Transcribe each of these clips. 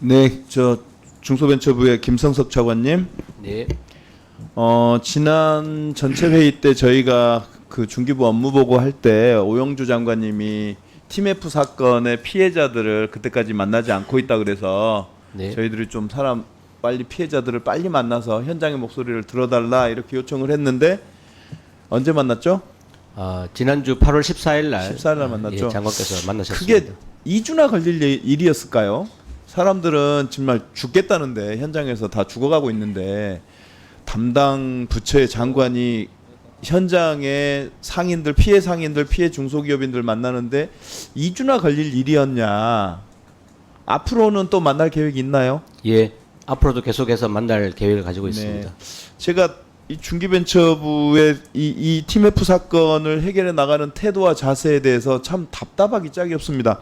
네, 저 중소벤처부의 김성석 차관님. 네. 어, 지난 전체 회의 때 저희가 그 중기부 업무 보고 할 때 오영주 장관님이 TMF 사건의 피해자들을 그때까지 만나지 않고 있다 그래서 네. 저희들이 좀 사람 빨리 피해자들을 빨리 만나서 현장의 목소리를 들어달라 이렇게 요청을 했는데 언제 만났죠? 아, 지난주 8월 14일 날 14일 날 만났죠. 예, 장관께서 만나셨습니다. 그게 2주나 걸릴 일- 일이었을까요? 사람들은 정말 죽겠다는데 현장에서 다 죽어가고 있는데 담당 부처의 장관이 현장에 상인들 피해 상인들 피해 중소기업인들 만나는데 2주나 걸릴 일이었냐? 앞으로는 또 만날 계획이 있나요? 예. 앞으로도 계속해서 만날 계획을 가지고 네. 있습니다. 제가 이 중기벤처부의 이, 이 TMF 사건을 해결해 나가는 태도와 자세에 대해서 참 답답하기 짝이 없습니다.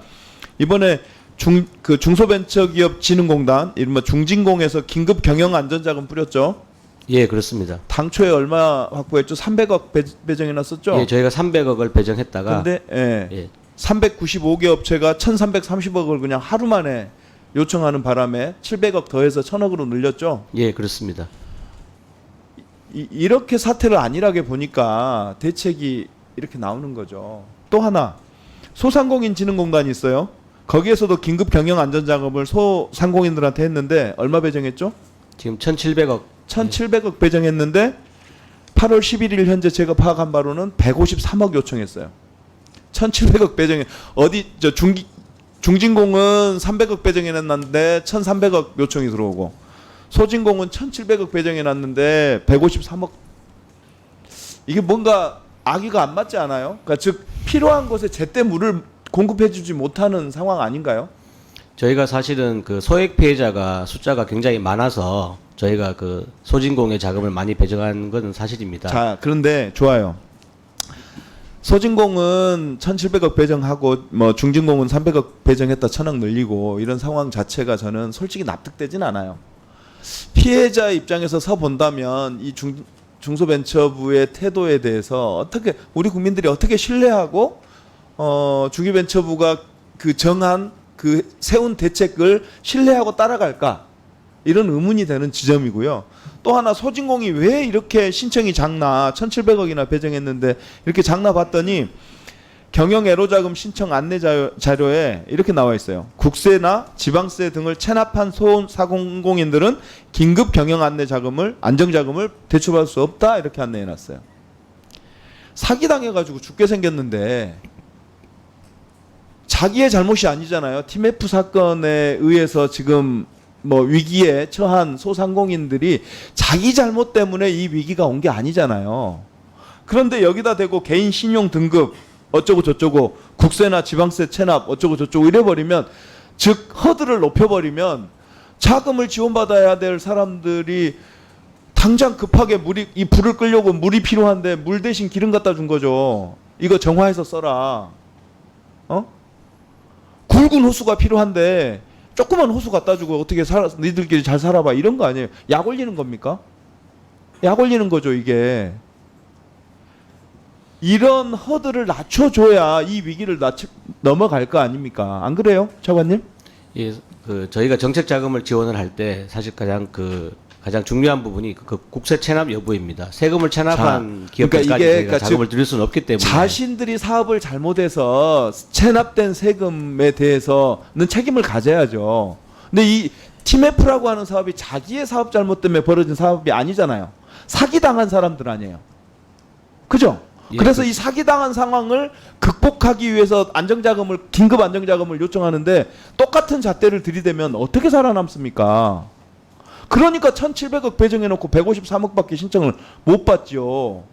이번에 중 그 중소벤처기업진흥공단 이른바 중진공에서 긴급 경영 안전자금 뿌렸죠. 예, 그렇습니다. 당초에 얼마 확보했죠? 300억 배, 배정해 놨었죠. 예, 저희가 300억을 배정했다가 근데 예. 예. 395개 업체가 1,330억을 그냥 하루 만에 요청하는 바람에 700억 더해서 1,000억으로 늘렸죠. 예, 그렇습니다. 이, 이렇게 사태를 안일하게 보니까 대책이 이렇게 나오는 거죠. 또 하나 소상공인진흥공단이 있어요. 거기에서도 긴급 경영 안전 작업을 소상공인들한테 했는데 얼마 배정했죠? 지금 1,700억 1,700억 배정했는데 8월 11일 현재 제가 파악한 바로는 153억 요청했어요. 1,700억 배정해 어디 저 중기 중진공은 300억 배정해 놨는데 1,300억 요청이 들어오고 소진공은 1,700억 배정해 놨는데 153억 이게 뭔가 아기가 안 맞지 않아요? 그러니까 즉 필요한 곳에 제때 물을 공급해 주지 못하는 상황 아닌가요? 저희가 사실은 그 소액 피해자가 숫자가 굉장히 많아서 저희가 그 소진공의 자금을 많이 배정한 것은 사실입니다. 자, 그런데 좋아요. 소진공은 1,700억 배정하고 뭐 중진공은 300억 배정했다 1,000억 늘리고 이런 상황 자체가 저는 솔직히 납득되진 않아요. 피해자 입장에서 서 본다면 이 중, 중소벤처부의 태도에 대해서 어떻게 우리 국민들이 어떻게 신뢰하고 어, 중기벤처부가 그 정한 그 세운 대책을 신뢰하고 따라갈까 이런 의문이 되는 지점이고요. 또 하나 소진공이 왜 이렇게 신청이 작나 1,700억이나 배정했는데 이렇게 작나 봤더니 경영 애로자금 신청 안내 자료- 자료에 이렇게 나와 있어요. 국세나 지방세 등을 체납한 소사공공인들은 긴급 경영 안내 자금을 안정 자금을 대출받을 수 없다 이렇게 안내해 놨어요. 사기 당해 가지고 죽게 생겼는데 자기의 잘못이 아니잖아요. TMF 사건에 의해서 지금 뭐 위기에 처한 소상공인들이 자기 잘못 때문에 이 위기가 온 게 아니잖아요. 그런데 여기다 대고 개인 신용 등급 어쩌고 저쩌고 국세나 지방세 체납 어쩌고 저쩌고 이래 버리면 즉 허들을 높여 버리면 자금을 지원받아야 될 사람들이 당장 급하게 물이 이 불을 끌려고 물이 필요한데 물 대신 기름 갖다 준 거죠. 이거 정화해서 써라. 어? 굵은 호수가 필요한데 조그만 호수 갖다 주고 어떻게 살아 니들끼리 잘 살아봐 이런 거 아니에요. 약 올리는 겁니까? 약 올리는 거죠 이게. 이런 허들을 낮춰줘야 이 위기를 낮춰 넘어갈 거 아닙니까? 안 그래요, 차관님? 예, 그 저희가 정책 자금을 지원을 할 때 사실 가장 그 가장 중요한 부분이 그 국세 체납 여부입니다. 세금을 체납한 자, 기업들까지 그러니까 이게 그러니까 자금을 드릴 수는 없기 때문에 자신들이 사업을 잘못해서 체납된 세금에 대해서는 책임을 가져야죠. 근데 이 TMF라고 하는 사업이 자기의 사업 잘못 때문에 벌어진 사업이 아니잖아요. 사기 당한 사람들 아니에요. 그죠? 예, 그래서 그- 이 사기 당한 상황을 극복하기 위해서 안정자금을 긴급 안정자금을 요청하는데 똑같은 잣대를 들이대면 어떻게 살아남습니까? 그러니까 1,700억 배정해 놓고 153억밖에 신청을 못 받죠.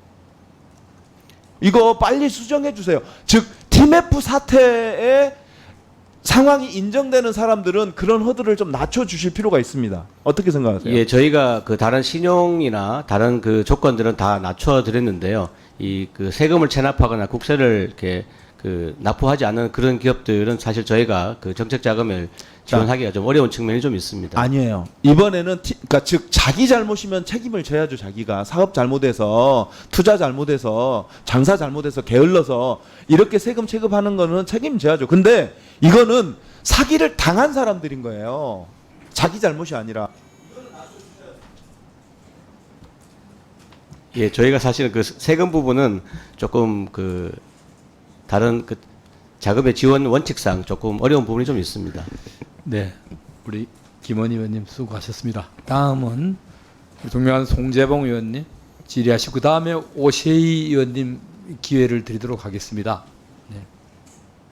이거 빨리 수정해 주세요. 즉 TMF 사태의 상황이 인정되는 사람들은 그런 허들을 좀 낮춰 주실 필요가 있습니다. 어떻게 생각하세요? 예, 저희가 그 다른 신용이나 다른 그 조건들은 다 낮춰 드렸는데요. 이 그 세금을 체납하거나 국세를 이렇게 그 납부하지 않는 그런 기업들은 사실 저희가 그 정책 자금을 지원하기가 좀 어려운 측면이 좀 있습니다. 아니에요. 이번에는 티, 그러니까 즉 자기 잘못이면 책임을 져야죠. 자기가 사업 잘못해서 투자 잘못해서 장사 잘못해서 게을러서 이렇게 세금 체급하는 거는 책임져야죠. 근데 이거는 사기를 당한 사람들인 거예요. 자기 잘못이 아니라 예, 저희가 사실은 그 세금 부분은 조금 그 다른 그 자금의 지원 원칙상 조금 어려운 부분이 좀 있습니다. 네, 우리 김원 의원님 수고하셨습니다. 다음은 동명한 송재봉 의원님 질의하시고 그 다음에 오세희 의원님 기회를 드리도록 하겠습니다. 네.